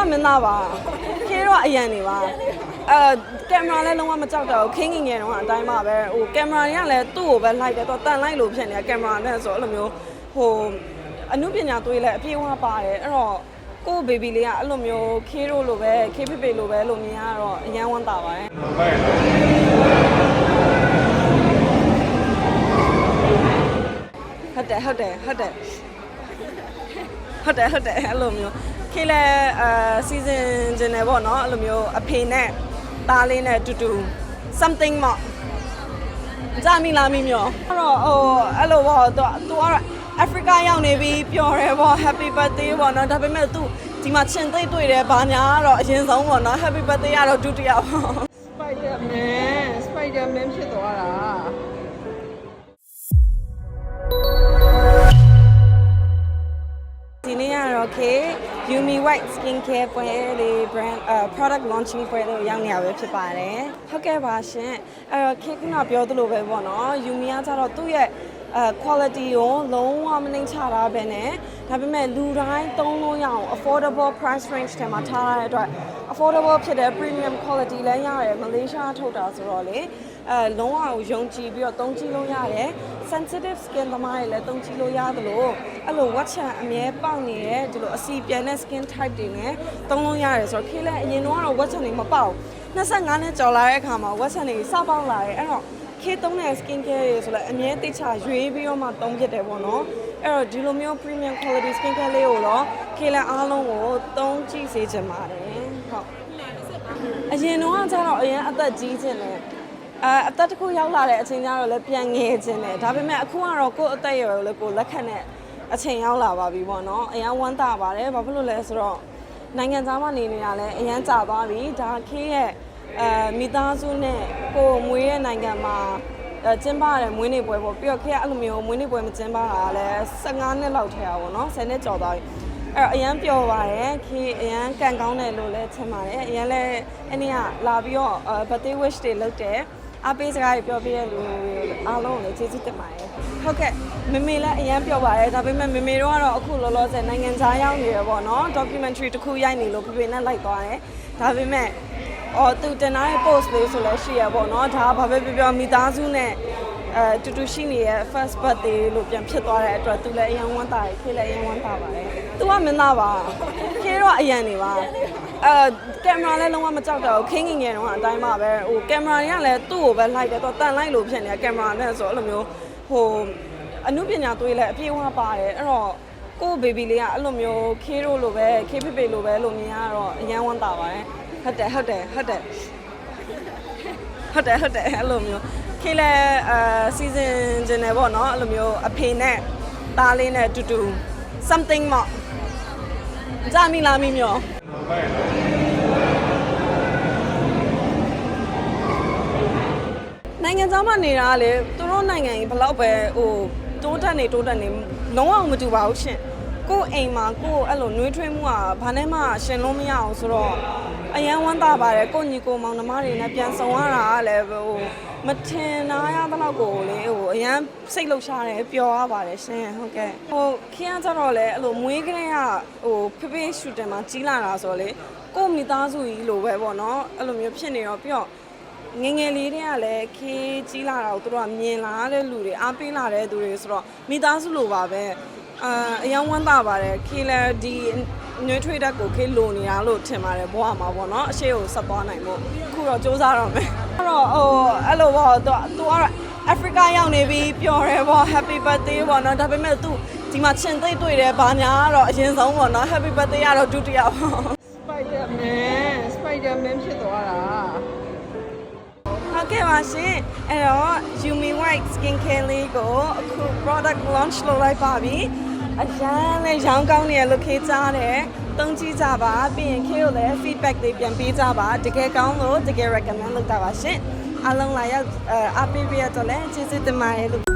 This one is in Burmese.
ကမင်းသားပါခေတော့အရန်နေပါအဲကင်မရာလည်းလုံးဝမကြောက်တော့ဘူးခင်းငင်ငယ်တော့အတိုင်းပါပဲဟိုကင်မရာတွေကလည်းသူ့ကိုပဲလိုက်တယ်တော့တန်လိုက်လို့ဖြစ်နေတာကင်မရာနဲ့ဆိုအဲ့လိုမျိုးဟိုအမှုပညာသွေးလည်းအပြေးဝပါတယ်အဲ့တော့ကို့ဘေဘီလေးကအဲ့လိုမျိုးခေတို့လိုပဲခေဖေဖေလိုပဲလို့မြင်ရတော့အရန်ဝမ်းသာပါတယ်ဟုတ်တယ်ဟုတ်တယ်ဟုတ်တယ် ဟုတ်တယ်ဟုတ်တယ်အဲ့လိုမျိုးခေလဲအာစီဇန်ဂျင်နယ်ပေါ့နော်အဲ့လိုမျိုးအဖေနဲ့သားလေးနဲ့တူတူ something မော့ကြမီလာမီမျိုးအဲ့တော့ဟိုအဲ့လိုပေါ့သူသူကတော့အာဖရိကရောက်နေပြီပျော်တယ်ပေါ့ happy birthday ပေါ့နော်ဒါပေမဲ့သူဒီမှာချင်သိပ်တွေ့တယ်ဘာညာကတော့အရင်ဆုံးပေါ့နော် happy birthday ကတော့ဒုတိယပေါ့ Spider-Man Spider-Man ဖြစ်သွားတာ ဒီနေ့ကတော့ K Yumi White Skincare ပွဲလေး brand အာ product launching ပွဲလေးကိုရောက်နေရပဲဖြစ်ပါတယ်။ဟုတ်ကဲ့ပါရှင်။အဲ့တော့ K ကပြောသလိုပဲပေါ့နော်။ Yumi ကကျတော့သူ့ရဲ့ အဲ quality ကိုလုံးဝမနှိမ်ချတာပဲနဲ့ဒါပေမဲ့လူတိုင်းသုံးလို့ရအောင် affordable price range ထဲမှာထားရတဲ့အတွက် affordable ဖြစ်တဲ့ premium quality လည်းရတယ်မလေးရှားထုတ်တာဆိုတော့လေအဲလုံးဝကိုယုံကြည်ပြီးတော့သုံးကြည့်လို့ရတယ် sensitive skin သမားတွေလည်းသုံးကြည့်လို့ရတယ်လို့အဲ့လို watch ချန်အမြဲပေါက်နေတဲ့ဒီလိုအစီပြန်တဲ့ skin type တွေနဲ့သုံးလို့ရတယ်ဆိုတော့ခေလည်းအရင်တော့ကတော့ watch ချန်တွေမပေါက်25နှစ်ကျော်လာတဲ့အခါမှာ watch ချန်တွေစပေါက်လာတယ်အဲ့တော့ ခေသုံးတဲ့ skin care တွေဆိုလည်းအမြဲတိတ်ချရွေးပြီးတော့မှသုံးဖြစ်တယ်ပေါ့နော်အဲ့တော့ဒီလိုမျိုး premium quality skin care လေးကိုတော့ခေလည်းအားလုံးကိုသုံးကြည့်စေချင်ပါတယ်ဟုတ်အရင်တော့ကကျတော့အရင်အသက်ကြီးခြင်းတယ်အဲအသက်တစ်ခုရောက်လာတဲ့အချိန်ကျတော့လည်းပြန်ငယ်ခြင်းတယ်ဒါပေမဲ့အခုကတော့ကိုယ့်အသက်အရွယ်ကိုလည်းကိုယ်လက်ခံတဲ့အချိန်ရောက်လာပါပြီပေါ့နော်အရင်ဝမ်းသာပါတယ်ဘာဖြစ်လို့လဲဆိုတော့နိုင်ငံသားမနေနေတာလည်းအရင်ကြာသွားပြီဒါခေးရဲ့ အဲမိသားစုနဲ့ကိုယ်မွေးရဲ့နိုင်ငံမှာအဲကျင်းပရတဲ့မွေးနေ့ပွဲပေါ့ပြီးတော့ခေးကအဲ့လိုမျိုးမွေးနေ့ပွဲမကျင်းပတာလည်း15နှစ်လောက်ထဲအောင်ပေါ့နော်10နှစ်ကျော်သွားပြီအဲ့တော့အရန်ပျော်ပါတယ်ခေအရန်ကန်ကောင်းတယ်လို့လည်းထင်ပါတယ်အရန်လည်းအဲ့နေ့ကလာပြီးတော့ birthday wish တွေလုပ်တယ်အပေးစကားတွေပြောပြရလူအားလုံးကိုလည်းကျေးဇူးတင်ပါတယ်ဟုတ်ကဲ့မမေလည်းအရန်ပျော်ပါတယ်ဒါပေမဲ့မမေတို့ကတော့အခုလောလောဆယ်နိုင်ငံခြားရောက်နေရပေါ့နော် documentary တစ်ခုရိုက်နေလို့ပြပြနဲ့လိုက်သွားတယ်ဒါပေမဲ့ အော်သူတင်ထားတဲ့ post လေးဆိုလည်းရှိရပေါ့နော်ဒါကဘာပဲပြောပြောမိသားစုနဲ့အဲတူတူရှိနေတဲ့ first birthday လို့ပြန်ဖြစ်သွားတဲ့အတွက်သူလည်းအရင်ဝမ်းသာတယ်ခေလည်းအရင်ဝမ်းသာပါတယ်သူကမင်းသားပါခေတော့အရင်နေပါအဲကင်မရာလည်းလုံးဝမကြောက်တော့ဘူးခင်းငင်ငယ်တော့အတိုင်းပါပဲဟိုကင်မရာတွေကလည်းသူ့ကိုပဲလိုက်တယ်တော့တန်လိုက်လို့ဖြစ်နေတာကင်မရာနဲ့ဆိုအဲ့လိုမျိုးဟိုအမှုပညာသွေးလည်းအပြေးဝပါတယ်အဲ့တော့ကို့ဘေဘီလေးကအဲ့လိုမျိုးခေတို့လိုပဲခေဖေဖေလိုပဲလို့မြင်ရတော့အရင်ဝမ်းသာပါတယ် ဟုတ်တယ်ဟုတ်တယ်ဟုတ်တယ်ဟုတ်တယ်ဟုတ်တယ်အဲ့လိုမျိုးခေလဲအာစီဇန်ဂျင်နယ်ပေါ့နော်အဲ့လိုမျိုးအဖေနဲ့သားလေးနဲ့တူတူ something မော့ကြမီလာမီမျိုးနိုင်ငံသားမှနေတာကလေသူတို့နိုင်ငံကြီးဘလောက်ပဲဟိုတိုးတက်နေတိုးတက်နေလုံးဝမတူပါဘူးရှင် ကို့အိမ်မှာကို့အဲ့လိုနှွေးထွေးမှုကဘာနဲ့မှရှင်လို့မရအောင်ဆိုတော့အရန်ဝမ်းသာပါတယ်ကို့ညီကိုမောင်နှမတွေနဲ့ပြန်ဆောင်ရတာကလည်းဟိုမထင်နာရသလောက်ကိုလေဟိုအရန်စိတ်လှုပ်ရှားတယ်ပျော်ရပါတယ်ရှင်ဟုတ်ကဲ့ဟိုခင်းရကြတော့လေအဲ့လိုမွေးကလေးကဟိုဖေဖေရှူတင်မှာကြီးလာတာဆိုတော့လေကို့မိသားစုကြီးလိုပဲပေါ့နော်အဲ့လိုမျိုးဖြစ်နေတော့ပြီးတော့ငယ်ငယ်လေးတွေကလည်းခေးကြီးလာတာကိုသူတို့ကမြင်လာတဲ့လူတွေအားပေးလာတဲ့သူတွေဆိုတော့မိသားစုလိုပါပဲ အာအယောင်ဝမ်းသာပါတယ်ခေးလည်းဒီနွေးထွေးတက်ကိုခေးလိုနေတာလို့ထင်ပါတယ်ဘဝမှာပေါ့နော်အရှိကိုဆက်သွားနိုင်ဖို့အခုတော့စူးစမ်းတော့မယ်အဲ့တော့ဟိုအဲ့လိုပေါ့သူသူကတော့အာဖရိကရောက်နေပြီပျော်တယ်ပေါ့ happy birthday ပေါ့နော်ဒါပေမဲ့သူဒီမှာချင်သိပ်တွေ့တယ်ဘာညာကတော့အရင်ဆုံးပေါ့နော် happy birthday ကတော့ဒုတိယပေါ့ Spider-Man Spider-Man ဖြစ်သွားတာဟုတ်ကဲ့ပါရှင်အဲ့တော့ Yumi White Skin Care လေးကိုအခု product launch လုပ်လိုက်ပါပြီ အရန်လည်းရောင်းကောင်းနေရလို့ခေးကြတယ်တုံးကြည့်ကြပါပြီးရင်ခေးကိုလည်း feedback တွေပြန်ပေးကြပါတကယ်ကောင်းလို့တကယ် recommend လုပ်တာပါရှင်အားလုံးလာရောက်အဲအားပေးပြရတော့လည်းကျေးဇူးတင်ပါတယ်လို့